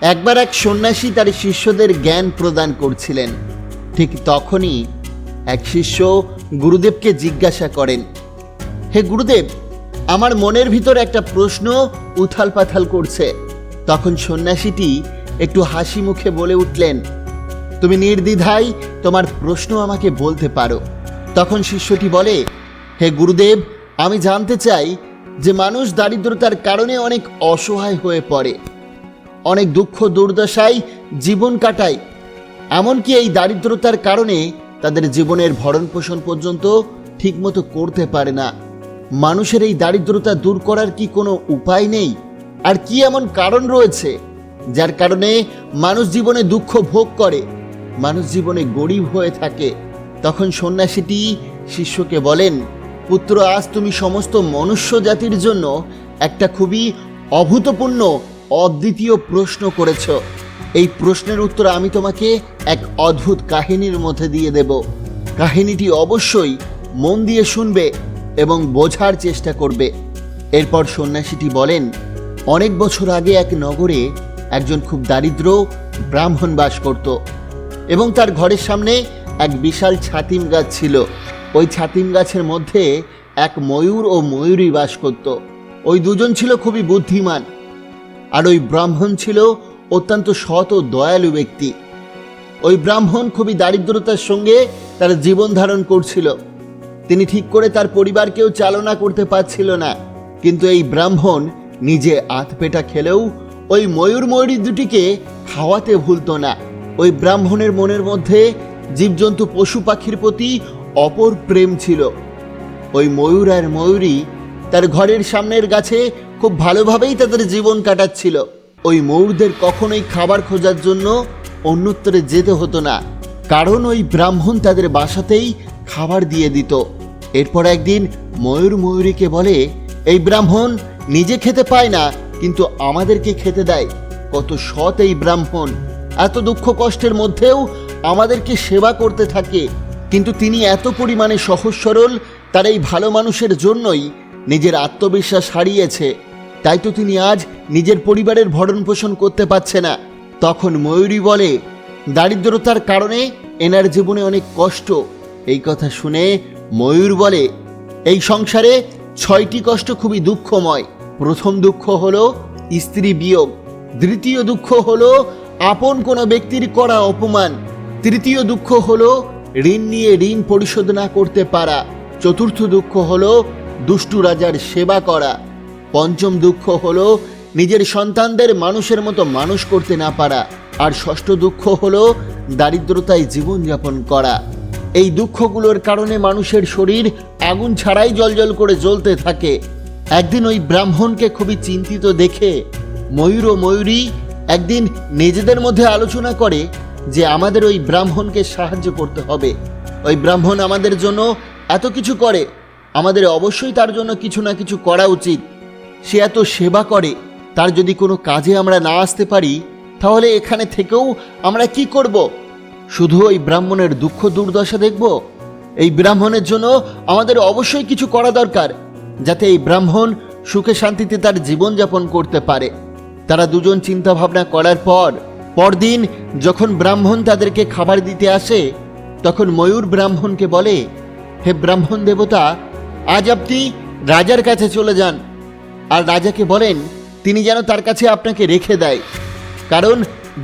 একবার এক সন্ন্যাসী তার শিষ্যদের জ্ঞান প্রদান করছিলেন। ঠিক তখনই এক শিষ্য গুরুদেবকে জিজ্ঞাসা করেন, হে গুরুদেব, আমার মনের ভিতর একটা প্রশ্ন উথাল পাথাল করছে। তখন সন্ন্যাসীটি একটু হাসি মুখে বলে উঠলেন, তুমি নির্দ্বিধায় তোমার প্রশ্ন আমাকে বলতে পারো। তখন শিষ্যটি বলে, হে গুরুদেব, আমি জানতে চাই যে মানুষ দারিদ্রতার কারণে অনেক অসহায় হয়ে পড়ে। অনেক দুঃখ দুর্দশায় জীবন কাটায়। এমনকি এই দারিদ্রতার কারণে তাদের জীবনের ভরণ পোষণ পর্যন্ত ঠিকমতো করতে পারে না। মানুষের এই দারিদ্রতা দূর করার কি কোনো উপায় নেই? আর কি এমন কারণ রয়েছে, যার কারণে মানুষ জীবনে দুঃখ ভোগ করে, মানুষ জীবনে গরিব হয়ে থাকে? তখন সন্ন্যাসীটি শিষ্যকে বলেন, পুত্র, আজ তুমি সমস্ত মনুষ্য জাতির জন্য একটা খুবই অভূতপূর্ণ অদ্বিতীয় প্রশ্ন করেছ। এই প্রশ্নের উত্তর আমি তোমাকে এক অদ্ভুত কাহিনীর মধ্যে দিয়ে দেব। কাহিনীটি অবশ্যই মন দিয়ে শুনবে এবং বোঝার চেষ্টা করবে। এরপর সন্ন্যাসীটি বলেন, অনেক বছর আগে এক নগরে একজন খুব দারিদ্র ব্রাহ্মণ বাস করত এবং তার ঘরের সামনে এক বিশাল ছাতিম গাছ ছিল। ওই ছাতিম গাছের মধ্যে এক ময়ূর ও ময়ূরী বাস করত। ওই দুজন ছিল খুবই বুদ্ধিমান। আর ওই ব্রাহ্মণ ছিল অত্যন্ত সৎ ও দয়ালু ব্যক্তি। ওই ব্রাহ্মণ খুবই দারিদ্রতার সঙ্গে তার জীবন ধারণ করছিল। তিনি ঠিক করে তার পরিবারকেও চালনা করতে পারছিল না, কিন্তু এই ব্রাহ্মণ নিজে আতপেটা খেলেও ওই ময়ূর ময়ূরী দুটিকে খাওয়াতে ভুলতো না। ওই ব্রাহ্মণের মনের মধ্যে জীবজন্তু পশু পাখির প্রতি অপর প্রেম ছিল। ওই ময়ূর আর ময়ূরী তার ঘরের সামনের গাছে খুব ভালোভাবেই তাদের জীবন কাটাচ্ছিল। ওই ময়ূরদের কখনোই খাবার খোঁজার জন্য অন্যত্রে যেতে হতো না। কারণ ওই ব্রাহ্মণ তাদের বাসাতেই খাবার দিয়ে দিত। এরপর একদিন ময়ূর ময়ূরীকে বলে, এই ব্রাহ্মণ, নিজে খেতে পায় না, কিন্তু আমাদেরকে খেতে দেয়। কত সৎ এই ব্রাহ্মণ। এত দুঃখ কষ্টের মধ্যেও আমাদেরকে সেবা করতে থাকে। কিন্তু তিনি এত পরিমাণে সহজ সরল, তার এই ভালো মানুষের জন্যই নিজের আত্মবিশ্বাস হারিয়েছে। তাই তো তিনি আজ নিজের পরিবারের ভরণ পোষণ করতে পারছে না। তখন ময়ূরী বলে, দারিদ্রতার কারণে এনার জীবনে অনেক কষ্ট। এই কথা শুনে ময়ূর বলে, এই সংসারে ছয়টি কষ্ট খুবই দুঃখময়। প্রথম দুঃখ হলো স্ত্রী বিয়োগ। দ্বিতীয় দুঃখ হলো আপন কোনো ব্যক্তির করা অপমান। তৃতীয় দুঃখ হলো ঋণ নিয়ে ঋণ পরিশোধ না করতে পারা। চতুর্থ দুঃখ হলো দুষ্টু রাজার সেবা করা। পঞ্চম দুঃখ হলো, নিজের সন্তানদের মানুষের মতো মানুষ করতে না পারা। আর ষষ্ঠ দুঃখ হলো, দারিদ্রতায় জীবনযাপন করা। এই দুঃখগুলোর কারণে মানুষের শরীর আগুন ছাড়াই জলজল করে জ্বলতে থাকে। একদিন ওই ব্রাহ্মণকে খুবই চিন্তিত দেখে ময়ূর ও ময়ূরী একদিন নিজেদের মধ্যে আলোচনা করে যে আমাদের ওই ব্রাহ্মণকে সাহায্য করতে হবে। ওই ব্রাহ্মণ আমাদের জন্য এত কিছু করে, আমাদের অবশ্যই তার জন্য কিছু না কিছু করা উচিত। সে এত সেবা করে, তার যদি কোনো কাজে আমরা না আসতে পারি, তাহলে এখানে থেকেও আমরা কি করব? শুধু ওই ব্রাহ্মণের দুঃখ দুর্দশা দেখব? এই ব্রাহ্মণের জন্য আমাদের অবশ্যই কিছু করা দরকার, যাতে এই ব্রাহ্মণ সুখে শান্তিতে তার জীবনযাপন করতে পারে। তারা দুজন চিন্তা ভাবনা করার পর, পরদিন যখন ব্রাহ্মণ তাদেরকে খাবার দিতে আসে, তখন ময়ূর ব্রাহ্মণকে বলে, হে ব্রাহ্মণ দেবতা, আজ আপনি রাজার কাছে চলে যান। আর রাজাকে বলেন, তিনি যেন তার কাছে আপনাকে রেখে দেয়, কারণ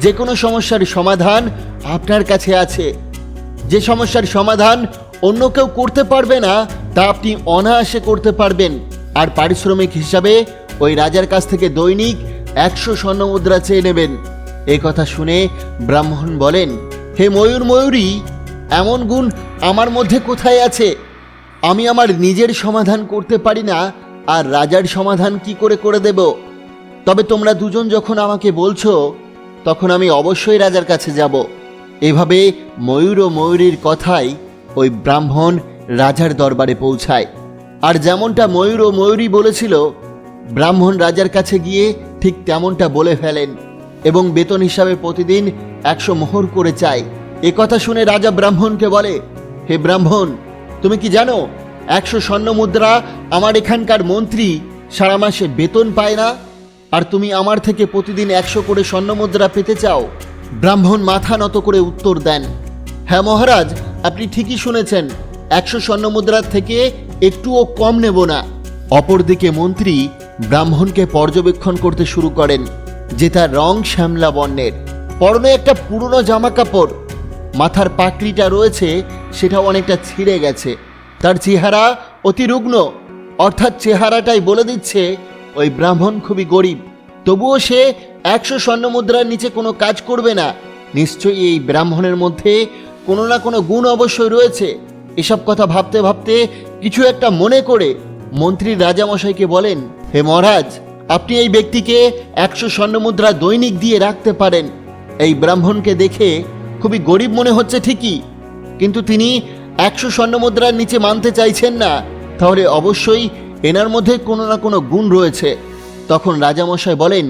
যে কোনো সমস্যার সমাধান আপনার কাছে আছে। যে সমস্যার সমাধান অন্য কেউ করতে পারবে না, তা আপনি অনায়াসে করতে পারবেন। আর পারিশ্রমিক হিসাবে ওই রাজার কাছ থেকে দৈনিক একশো স্বর্ণ মুদ্রা চেয়ে নেবেন। এই কথা শুনে ব্রাহ্মণ বলেন, হে ময়ূর ময়ূরী, এমন গুণ আমার মধ্যে কোথায় আছে? আমি আমার নিজের সমাধান করতে পারি না আর রাজার সমাধান কি করে করে দেব? তবে তোমরা দুজন যখন আমাকে বলছো, তখন আমি অবশ্যই রাজার কাছে যাব। এভাবে ময়ূর ও ময়ূরীর কথাই ওই ব্রাহ্মণ রাজার দরবারে পৌঁছায়। আর যেমনটা ময়ূর ও ময়ূরী বলেছিল, ব্রাহ্মণ রাজার কাছে গিয়ে ঠিক তেমনটা বলে ফেলেন এবং বেতন হিসাবে প্রতিদিন একশো মোহর করে চায়। এ কথা শুনে রাজা ব্রাহ্মণকে বলে, হে ব্রাহ্মণ, তুমি কি জানো একশো স্বর্ণ মুদ্রা, আমার এখানকার মন্ত্রী সারা মাসে বেতন পায় না। আর তুমি আমার থেকে প্রতিদিন একশো করে স্বর্ণমুদ্রা পেতে চাও। ব্রাহ্মণ মাথা নত করে উত্তর দেন হ্যাঁ মহারাজ, আপনি ঠিকই শুনেছেন, একশো স্বর্ণ মুদ্রার থেকে একটুও কম নেব না। অপরদিকে মন্ত্রী ব্রাহ্মণকে পর্যবেক্ষণ করতে শুরু করেন, যে তার রং শ্যামলা বর্ণের। পরনে একটা পুরনো জামা কাপড় মাথার পাকড়িটা রয়েছে, সেটাও অনেকটা ছিঁড়ে গেছে। তার চেহারা অতি রুগ্ন, অর্থাৎ চেহারাটাই বলে দিচ্ছে, ওই ব্রাহ্মণ খুবই গরিব। তবুও সে একশো স্বর্ণমুদ্রার নিচে কোনো কাজ করবে না। নিশ্চয়ই এই ব্রাহ্মণের মধ্যে কোনো না কোনো গুণ অবশ্যই রয়েছে। এসব কথা ভাবতে ভাবতে কিছু একটা মনে করে মন্ত্রী রাজামশাইকে বলেন, হে মহারাজ, আপনি এই ব্যক্তিকে একশো স্বর্ণমুদ্রা দৈনিক দিয়ে রাখতে পারেন। এই ব্রাহ্মণকে দেখে খুবই গরিব মনে হচ্ছে ঠিকই, কিন্তু তিনি একশো স্বর্ণমুদ্রার নিচে মানতে চাইছেন না, তাহলে অবশ্যই এনার মধ্যে কোনো না কোনো গুণ রয়েছে। তখন রাজামশাই বলেন,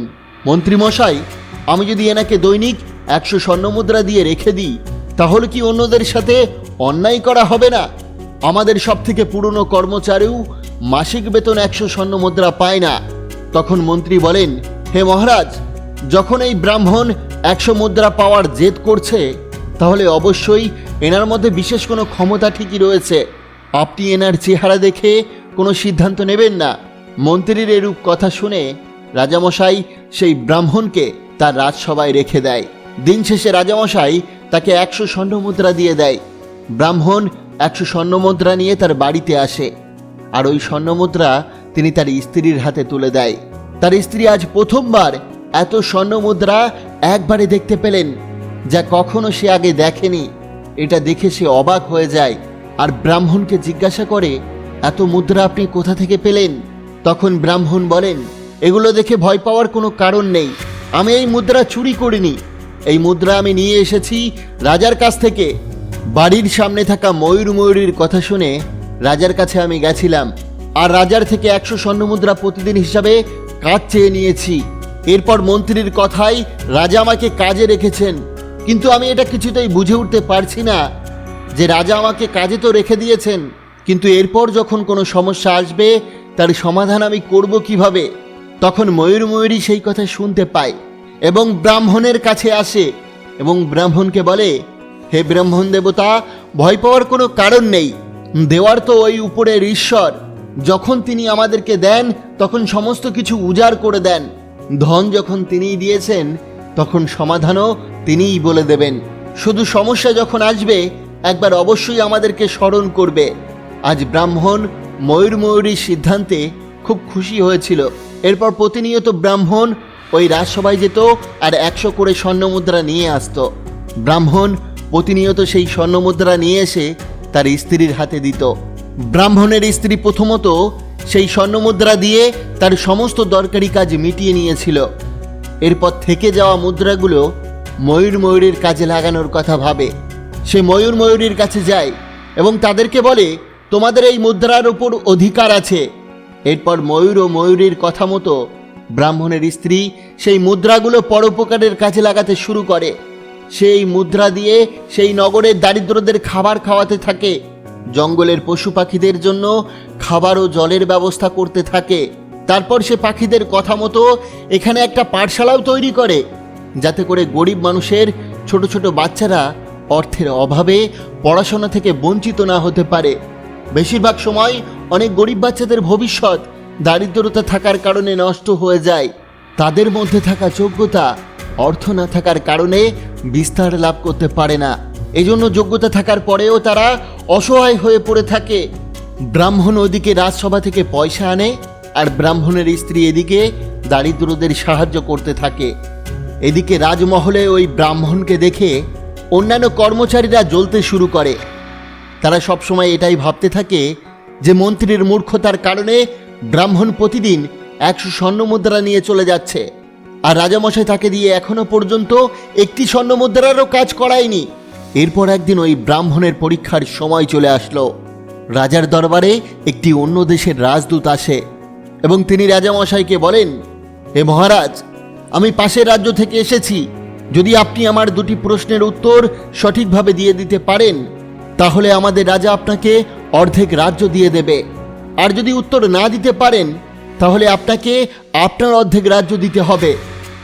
মন্ত্রীমশাই, আমি যদি এনাকে দৈনিক একশো স্বর্ণমুদ্রা দিয়ে রেখে দিই, তাহলে কি অন্যদের সাথে অন্যায় করা হবে না? আমাদের সব থেকে পুরনো কর্মচারীও মাসিক বেতন একশো স্বর্ণমুদ্রা পায় না। তখন মন্ত্রী বলেন, হে মহারাজ, যখন এই ব্রাহ্মণ একশো মুদ্রা পাওয়ার জেদ করছে তাহলে অবশ্যই এনার মধ্যে বিশেষ কোনো ক্ষমতা ঠিকই রয়েছে। আপনি এনার চেহারা দেখে কোনো সিদ্ধান্ত নেবেন না। মন্ত্রীর এরূপ কথা শুনে রাজামশাই সেই ব্রাহ্মণকে তার রাজসভায় রেখে দেয়। দিন শেষে রাজামশাই তাকে একশো স্বর্ণমুদ্রা দিয়ে দেয়। ব্রাহ্মণ একশো স্বর্ণমুদ্রা নিয়ে তার বাড়িতে আসে। আর ওই স্বর্ণমুদ্রা তিনি তার স্ত্রীর হাতে তুলে দেয়। তার স্ত্রী আজ প্রথমবার এত স্বর্ণমুদ্রা একবারে দেখতে পেলেন। যা কখনো সে আগে দেখেনি। এটা দেখে সে অবাক হয়ে যায় আর ব্রাহ্মণকে জিজ্ঞাসা করে, এত মুদ্রা আপনি কোথা থেকে পেলেন? তখন ব্রাহ্মণ বলেন, এগুলো দেখে ভয় পাওয়ার কোনো কারণ নেই। আমি এই মুদ্রা চুরি করিনি। এই মুদ্রা আমি নিয়ে এসেছি রাজার কাছ থেকে। বাড়ির সামনে থাকা ময়ূর ময়ূরীর কথা শুনে রাজার কাছে আমি গেছিলাম আর রাজার থেকে একশো স্বর্ণমুদ্রা প্রতিদিন হিসাবে কাজ চেয়ে নিয়েছি। এরপর মন্ত্রীর কথাই রাজা আমাকে কাজে রেখেছেন। কিন্তু আমি এটা কিছুতেই বুঝে উঠতে পারছি না যে রাজা আমাকে কাজে তো রেখে দিয়েছেন, কিন্তু এরপর যখন কোনো সমস্যা আসবে, তার সমাধান আমি করব কীভাবে? তখন ময়ূর ময়ূরী সেই কথা শুনতে পায় এবং ব্রাহ্মণের কাছে আসে এবং ব্রাহ্মণকে বলে, হে ব্রাহ্মণ দেবতা, ভয় পাওয়ার কোনো কারণ নেই। দেওয়ার তো ওই উপরের ঈশ্বর। যখন তিনি আমাদেরকে দেন, তখন সমস্ত কিছু উজাড় করে দেন। ধন যখন তিনিই দিয়েছেন, তখন সমাধানও তিনিই বলে দেবেন, শুধু সমস্যা যখন আসবে, একবার অবশ্যই আমাদেরকে স্মরণ করবে। আজ ব্রাহ্মণ ময়ূর ময়ূরীর সিদ্ধান্তে খুব খুশি হয়েছিল। এরপর প্রতিনিয়ত ব্রাহ্মণ ওই রাজসভায় যেত আর একশো করে স্বর্ণমুদ্রা নিয়ে আসতো। ব্রাহ্মণ প্রতিনিয়ত সেই স্বর্ণমুদ্রা নিয়ে এসে তার স্ত্রীর হাতে দিত। ব্রাহ্মণের স্ত্রী প্রথমত সেই স্বর্ণমুদ্রা দিয়ে তার সমস্ত দরকারি কাজ মিটিয়ে নিয়েছিল। এরপর থেকে যাওয়া মুদ্রাগুলো ময়ূর ময়ূরীর কাজে লাগানোর কথা ভাবে। সে ময়ূর ময়ূরীর কাছে যায় এবং তাদেরকে বলে, তোমাদের এই মুদ্রার উপর অধিকার আছে। এরপর ময়ূর ও ময়ূরীর কথা মতো ব্রাহ্মণের স্ত্রী সেই মুদ্রাগুলো পরোপকারের কাজে লাগাতে শুরু করে। সেই মুদ্রা দিয়ে সেই নগরের দারিদ্রদের খাবার খাওয়াতে থাকে, জঙ্গলের পশু পাখিদের জন্য খাবার ও জলের ব্যবস্থা করতে থাকে। তারপর সে পাখিদের কথা মতো এখানে একটা পাঠশালাও তৈরি করে। যাতে করে গরিব মানুষের ছোট ছোট বাচ্চারা অর্থের অভাবে পড়াশোনা থেকে বঞ্চিত না হতে পারে। বেশিরভাগ সময় অনেক গরিব বাচ্চাদের ভবিষ্যৎ দারিদ্রতা থাকার কারণে নষ্ট হয়ে যায়। তাদের মধ্যে থাকা যোগ্যতা অর্থ না থাকার কারণে বিস্তার লাভ করতে পারে না। এজন্য যোগ্যতা থাকার পরেও তারা অসহায় হয়ে পড়ে থাকে। ব্রাহ্মণ ওদিকে রাজসভা থেকে পয়সা আনে আর ব্রাহ্মণের স্ত্রী এদিকে দারিদ্রদের সাহায্য করতে থাকে। এদিকে রাজমহলে ওই ব্রাহ্মণকে দেখে অন্যান্য কর্মচারীরা জ্বলতে শুরু করে। তারা সবসময় এটাই ভাবতে থাকে যে মন্ত্রীর মূর্খতার কারণে ব্রাহ্মণ প্রতিদিন একশো স্বর্ণমুদ্রা নিয়ে চলে যাচ্ছে। আর রাজামশাই তাকে দিয়ে এখনও পর্যন্ত একটি স্বর্ণমুদ্রারও কাজ করায়নি। এরপর একদিন ওই ব্রাহ্মণের পরীক্ষার সময় চলে আসলো। রাজার দরবারে একটি অন্য দেশের রাজদূত আসে এবং তিনি রাজামশাইকে বলেন, হে মহারাজ আমি পাশের রাজ্য থেকে এসেছি। যদি আপনি আমার দুটি প্রশ্নের উত্তর সঠিকভাবে দিয়ে দিতে পারেন, তাহলে আমাদের রাজা আপনাকে অর্ধেক রাজ্য দিয়ে দেবে। আর যদি উত্তর না দিতে পারেন, তাহলে আপনাকে আপনার অর্ধেক রাজ্য দিতে হবে।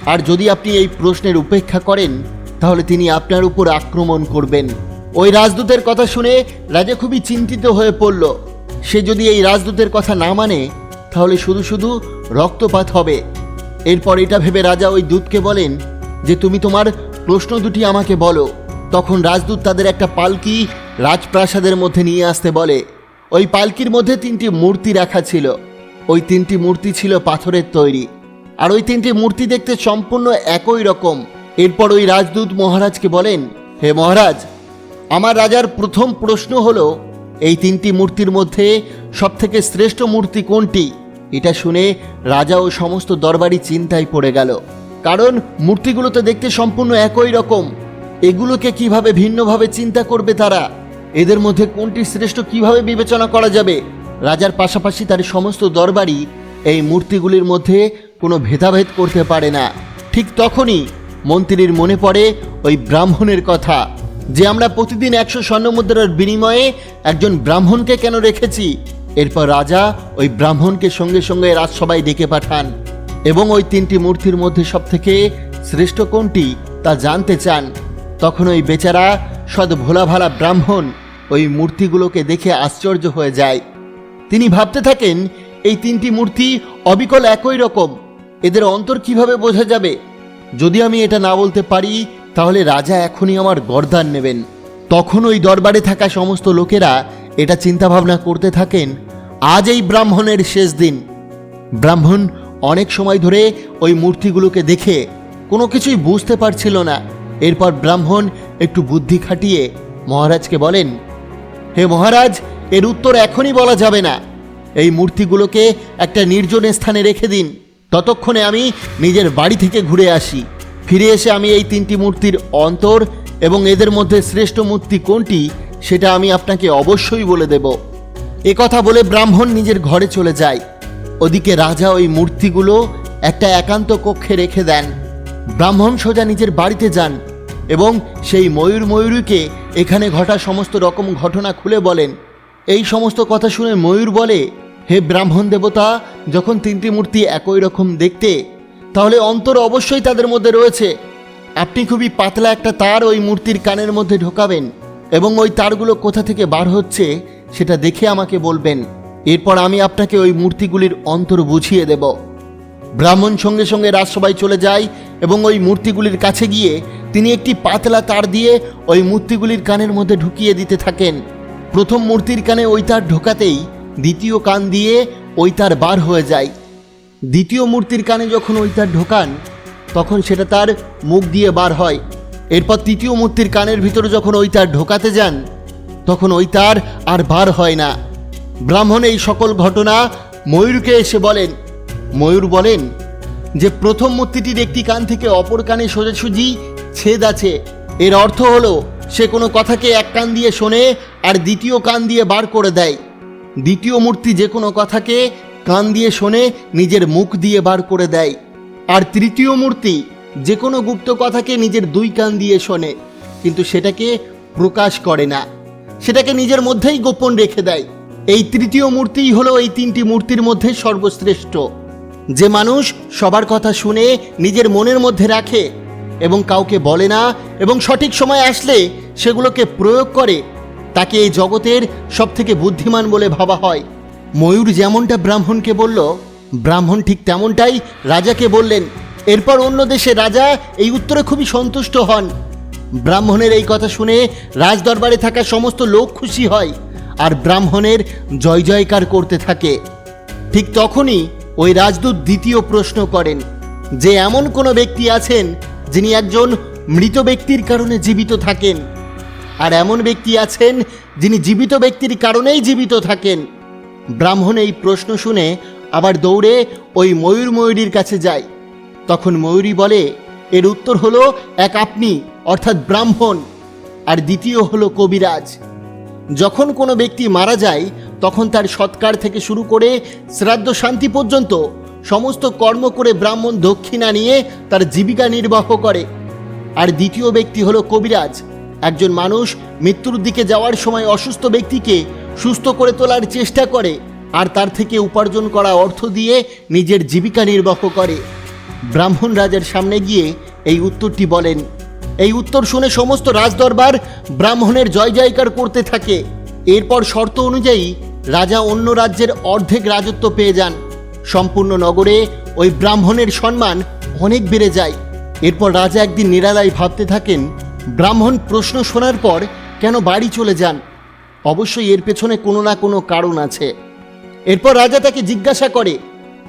আর যদি আপনি এই প্রশ্নের উপেক্ষা করেন, তাহলে তিনি আপনার উপর আক্রমণ করবেন। ওই রাজদূতের কথা শুনে রাজা খুবই চিন্তিত হয়ে পড়ল। সে যদি এই রাজদূতের কথা না মানে তাহলে শুধু শুধু রক্তপাত হবে। এরপর এটা ভেবে রাজা ওই দূতকে বলেন যে তুমি তোমার প্রশ্ন দুটি আমাকে বলো। তখন রাজদূত তাদের একটা পালকি রাজপ্রাসাদের মধ্যে নিয়ে আসতে বলে। ওই পালকির মধ্যে তিনটি মূর্তি রাখা ছিল। ওই তিনটি মূর্তি ছিল পাথরের তৈরি। আর ওই তিনটি মূর্তি দেখতে সম্পূর্ণ একই রকম। এরপর ওই রাজদূত মহারাজকে বলেন, হে মহারাজ, আমার রাজার প্রথম প্রশ্ন হলো, এই তিনটি মূর্তির মধ্যে সবথেকে শ্রেষ্ঠ মূর্তি কোনটি? এটা শুনে রাজা ও সমস্ত দরবারি চিন্তায় পড়ে গেল। কারণ মূর্তিগুলো তো দেখতে সম্পূর্ণ একই রকম। এগুলোকে কীভাবে ভিন্নভাবে চিন্তা করবে তারা? এদের মধ্যে কোনটি শ্রেষ্ঠ কীভাবে বিবেচনা করা যাবে? রাজার পাশাপাশি তার সমস্ত দরবারি এই মূর্তিগুলির মধ্যে কোনো ভেদাভেদ করতে পারে না। ঠিক তখনই মন্ত্রীর মনে পড়ে ওই ব্রাহ্মণের কথা, যে আমরা প্রতিদিন একশো স্বর্ণ মুদ্রার বিনিময়ে একজন ব্রাহ্মণকে কেন রেখেছি? এরপর রাজা ওই ব্রাহ্মণকে সঙ্গে সঙ্গে রাজসভায় ডেকে পাঠান এবং ওই তিনটি মূর্তির মধ্যে সবথেকে শ্রেষ্ঠ কোনটি তা জানতে চান। তখন ওই বেচারা সদ ভোলা ভালা ব্রাহ্মণ ওই মূর্তিগুলোকে দেখে আশ্চর্য হয়ে যায়। তিনি ভাবতে থাকেন, এই তিনটি মূর্তি অবিকল একই রকম। এদের অন্তর কীভাবে বোঝা যাবে? যদি আমি এটা না বলতে পারি, তাহলে রাজা এখনই আমার গর্দান নেবেন। তখন ওই দরবারে থাকা সমস্ত লোকেরা এটা চিন্তাভাবনা করতে থাকেন, আজ এই ব্রাহ্মণের শেষ দিন। ব্রাহ্মণ অনেক সময় ধরে ওই মূর্তিগুলোকে দেখে কোনো কিছুই বুঝতে পারছিল না। এরপর ব্রাহ্মণ একটু বুদ্ধি খাটিয়ে মহারাজকে বলেন, হে মহারাজ, এর উত্তর এখনই বলা যাবে না। এই মূর্তিগুলোকে একটা নির্জন স্থানে রেখে দিন। ততক্ষণে আমি নিজের বাড়ি থেকে ঘুরে আসি। ফিরে এসে আমি এই তিনটি মূর্তির অন্তর এবং এদের মধ্যে শ্রেষ্ঠ মূর্তি কোনটি সেটা আমি আপনাকে অবশ্যই বলে দেব। এ কথা বলে ব্রাহ্মণ নিজের ঘরে চলে যায়। ওদিকে রাজা ওই মূর্তিগুলো একটা একান্ত কক্ষে রেখে দেন। ব্রাহ্মণ সোজা নিজের বাড়িতে যান এবং সেই ময়ূর ময়ূরীকে এখানে ঘটা সমস্ত রকম ঘটনা খুলে বলেন। এই সমস্ত কথা শুনে ময়ূর বলে, হে ব্রাহ্মণ দেবতা, যখন তিনটি মূর্তি একই রকম দেখতে, তাহলে অন্তর অবশ্যই তাদের মধ্যে রয়েছে। আপনি খুবই পাতলা একটা তার ওই মূর্তির কানের মধ্যে ঢোকাবেন। এবং ওই তারগুলো কোথা থেকে বার হচ্ছে সেটা দেখে আমাকে বলবেন। এরপর আমি আপনাকে ওই মূর্তিগুলির অন্তর বুঝিয়ে দেব। ব্রাহ্মণ সঙ্গে সঙ্গে রাজসভায় চলে যায় এবং ওই মূর্তিগুলির কাছে গিয়ে তিনি একটি পাতলা তার দিয়ে ওই মূর্তিগুলির কানের মধ্যে ঢুকিয়ে দিতে থাকেন। প্রথম মূর্তির কানে ওই তার ঢোকাতেই দ্বিতীয় কান দিয়ে ওই তার বার হয়ে যায়। দ্বিতীয় মূর্তির কানে যখন ওই তার ঢোকান, তখন সেটা তার মুখ দিয়ে বার হয়। এরপর তৃতীয় মূর্তির কানের ভিতরে যখন ওই তার ঢোকাতে যান, তখন ওই তার আর বার হয় না। ব্রাহ্মণ এই সকল ঘটনা ময়ূরকে এসে বলেন। ময়ূর বলেন যে, প্রথম মূর্তিটির একটি কান থেকে অপর কানে সোজাসুজি ছেদ আছে। এর অর্থ হলো, সে কোনো কথাকে এক কান দিয়ে শোনে আর দ্বিতীয় কান দিয়ে বার করে দেয়। দ্বিতীয় মূর্তি যে কোনো কথাকে কান দিয়ে শোনে, নিজের মুখ দিয়ে বার করে দেয়। আর তৃতীয় মূর্তি যে কোনো গুপ্ত কথাকে নিজের দুই কান দিয়ে শোনে, কিন্তু সেটাকে প্রকাশ করে না। সেটাকে নিজের মধ্যেই গোপন রেখে দেয়। এই তৃতীয় মূর্তিই হলো এই তিনটি মূর্তির মধ্যে সর্বশ্রেষ্ঠ। যে মানুষ সবার কথা শুনে নিজের মনের মধ্যে রাখে এবং কাউকে বলে না এবং সঠিক সময় আসলে সেগুলোকে প্রয়োগ করে, তাকে এই জগতের সবথেকে বুদ্ধিমান বলে ভাবা হয়। ময়ূর যেমনটা ব্রাহ্মণকে বলল, ব্রাহ্মণ ঠিক তেমনটাই রাজাকে বললেন এরপর অন্য দেশে রাজা এই উত্তরে খুবই সন্তুষ্ট হন। ব্রাহ্মণের এই কথা শুনে রাজদরবারে থাকা সমস্ত লোক খুশি হয় আর ব্রাহ্মণের জয় জয়কার করতে থাকে। ঠিক তখনই ওই রাজদূত দ্বিতীয় প্রশ্ন করেন, যে এমন কোনো ব্যক্তি আছেন যিনি একজন মৃত ব্যক্তির কারণে জীবিত থাকেন আর এমন ব্যক্তি আছেন যিনি জীবিত ব্যক্তির কারণেই জীবিত থাকেন। ব্রাহ্মণ এই প্রশ্ন শুনে আবার দৌড়ে ওই ময়ূর ময়ূরীর কাছে যায়। তখন ময়ূরী বলে, এর উত্তর হলো এক আপনি, অর্থাৎ ব্রাহ্মণ, আর দ্বিতীয় হলো কবিরাজ। যখন কোনো ব্যক্তি মারা যায়, তখন তার সৎকার থেকে শুরু করে শ্রাদ্ধ শান্তি পর্যন্ত সমস্ত কর্ম করে ব্রাহ্মণ দক্ষিণা নিয়ে তার জীবিকা নির্বাহ করে। আর দ্বিতীয় ব্যক্তি হলো কবিরাজ। একজন মানুষ মৃত্যুর দিকে যাওয়ার সময় অসুস্থ ব্যক্তিকে সুস্থ করে তোলার চেষ্টা করে, আর তার থেকে উপার্জন করা অর্থ দিয়ে নিজের জীবিকা নির্বাহ করে। ব্রাহ্মণ রাজার সামনে গিয়ে এই উত্তরটি বলেন, এই উত্তর শুনে সমস্ত রাজদরবার ব্রাহ্মণের জয় জয়কার করতে থাকে। এরপর শর্ত অনুযায়ী রাজা অন্য রাজ্যের অর্ধেক রাজত্ব পেয়ে যান। সম্পূর্ণ নগরে ওই ব্রাহ্মণের সম্মান অনেক বেড়ে যায়। এরপর রাজা একদিন নিরালায় ভাবতে থাকেন, ব্রাহ্মণ প্রশ্ন শোনার পর কেন বাড়ি চলে যান? অবশ্যই এর পেছনে কোনো না কোনো কারণ আছে। এরপর রাজা তাকে জিজ্ঞাসা করে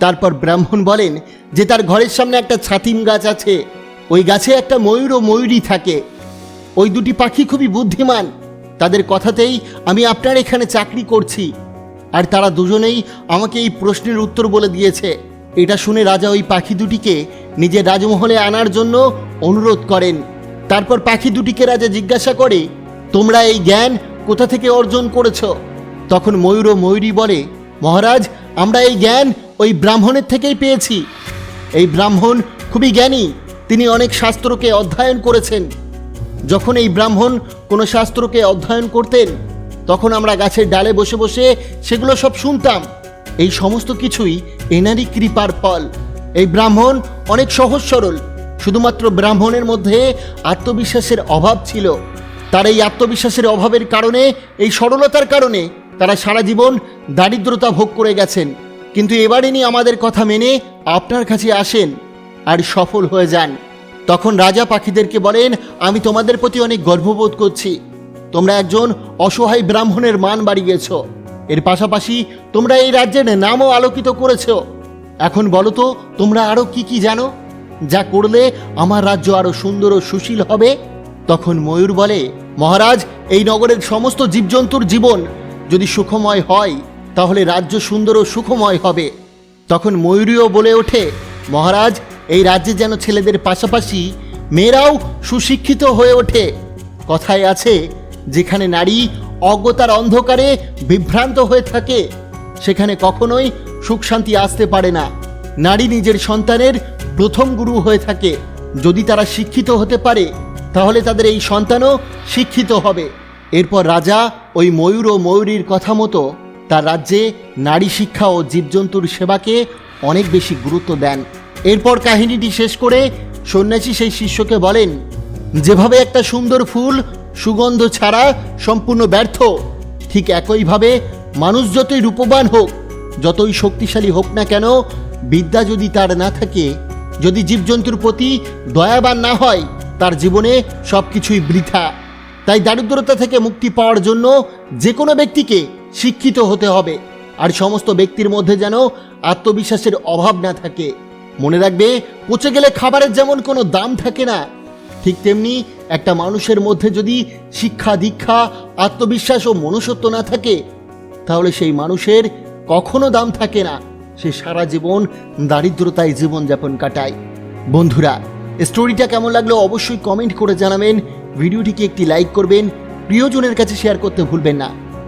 তারপর ব্রাহ্মণ বলেন যে তার ঘরের সামনে একটা ছাতিম গাছ আছে। ওই গাছে একটা ময়ূর ও ময়ূরী থাকে। ওই দুটি পাখি খুবই বুদ্ধিমান। তাদের কথাতেই আমি আপনার এখানে চাকরি করছি। আর তারা দুজনেই আমাকে এই প্রশ্নের উত্তর বলে দিয়েছে। এটা শুনে রাজা ওই পাখি দুটিকে নিজের রাজমহলে আনার জন্য অনুরোধ করেন। তারপর পাখি দুটিকে রাজা জিজ্ঞাসা করে, তোমরা এই জ্ঞান কোথা থেকে অর্জন করেছ? তখন ময়ূর ও ময়ূরী বলে, মহারাজ, আমরা এই জ্ঞান ওই ব্রাহ্মণের থেকেই পেয়েছি। এই ব্রাহ্মণ খুবই জ্ঞানী, তিনি অনেক শাস্ত্রকে অধ্যয়ন করেছেন। যখন এই ব্রাহ্মণ কোনো শাস্ত্রকে অধ্যয়ন করতেন, তখন আমরা গাছের ডালে বসে বসে সেগুলো সব শুনতাম। এই সমস্ত কিছুই এনারি কৃপার ফল। এই ব্রাহ্মণ অনেক সহজ সরল, শুধুমাত্র ব্রাহ্মণের মধ্যে আত্মবিশ্বাসের অভাব ছিল। তার এই আত্মবিশ্বাসের অভাবের কারণে, এই সরলতার কারণে তারা সারা জীবন দারিদ্রতা ভোগ করে গেছেন। কিন্তু এবার ইনি আমাদের কথা মেনে আপনার কাছে আসেন আর সফল হয়ে যান। তখন রাজা পাখিদেরকে বলেন, আমি তোমাদের প্রতি অনেক গর্ববোধ করছি। তোমরা একজন অসহায় ব্রাহ্মণের মান বাড়িয়েছ এর পাশাপাশি তোমরা এই রাজ্যের নামও আলোকিত করেছ। এখন বলো তো, তোমরা আরও কি কি জানো? যা করলে আমার রাজ্য আরও সুন্দর ও সুশীল হবে? তখন ময়ূর বলে, মহারাজ, এই নগরের সমস্ত জীবজন্তুর জীবন যদি সুখময় হয় তাহলে রাজ্য সুন্দর ও সুখময় হবে। তখন ময়ূরীও বলে ওঠে, মহারাজ, এই রাজ্যে যেন ছেলেদের পাশাপাশি মেয়েরাও সুশিক্ষিত হয়ে ওঠে। কথায় আছে, যেখানে নারী অজ্ঞতার অন্ধকারে বিভ্রান্ত হয়ে থাকে, সেখানে কখনোই সুখ শান্তি আসতে পারে না। নারী নিজের সন্তানের প্রথম গুরু হয়ে থাকে। যদি তারা শিক্ষিত হতে পারে, তাহলে তাদের এই সন্তানও শিক্ষিত হবে। এরপর রাজা ওই ময়ূর ও ময়ূরীর কথা মতো তার রাজ্যে নারী শিক্ষা ও জীবজন্তুর সেবাকে অনেক বেশি গুরুত্ব দেন। এরপর কাহিনীটি শেষ করে সন্ন্যাসী সেই শিষ্যকে বলেন, যেভাবে একটা সুন্দর ফুল সুগন্ধ ছাড়া সম্পূর্ণ ব্যর্থ, ঠিক একইভাবে মানুষ যতই রূপবান হোক, যতই শক্তিশালী হোক না কেন, বিদ্যা যদি তার না থাকে, যদি জীবজন্তুর প্রতি দয়াবান না হয়, তার জীবনে সব কিছুই বৃথা। তাই দারিদ্রতা থেকে মুক্তি পাওয়ার জন্য যে কোনো ব্যক্তিকে শিক্ষিত হতে হবে। আর সমস্ত ব্যক্তির মধ্যে যেন আত্মবিশ্বাসের অভাব না থাকে। মনে রাখবে, পচে গেলে খাবারের যেমন কোনো দাম থাকে না, ঠিক তেমনি একটা মানুষের মধ্যে যদি শিক্ষা, দীক্ষা, আত্মবিশ্বাস ও মনুষ্যত্ব না থাকে, তাহলে সেই মানুষের কখনো দাম থাকে না। সে সারা জীবন দারিদ্রতায় জীবনযাপন কাটায়। বন্ধুরা, স্টোরিটা কেমন লাগল অবশ্যই কমেন্ট করে জানাবেন। ভিডিওটিকে একটি লাইক করবেন। প্রিয়জনের কাছে শেয়ার করতে ভুলবেন না।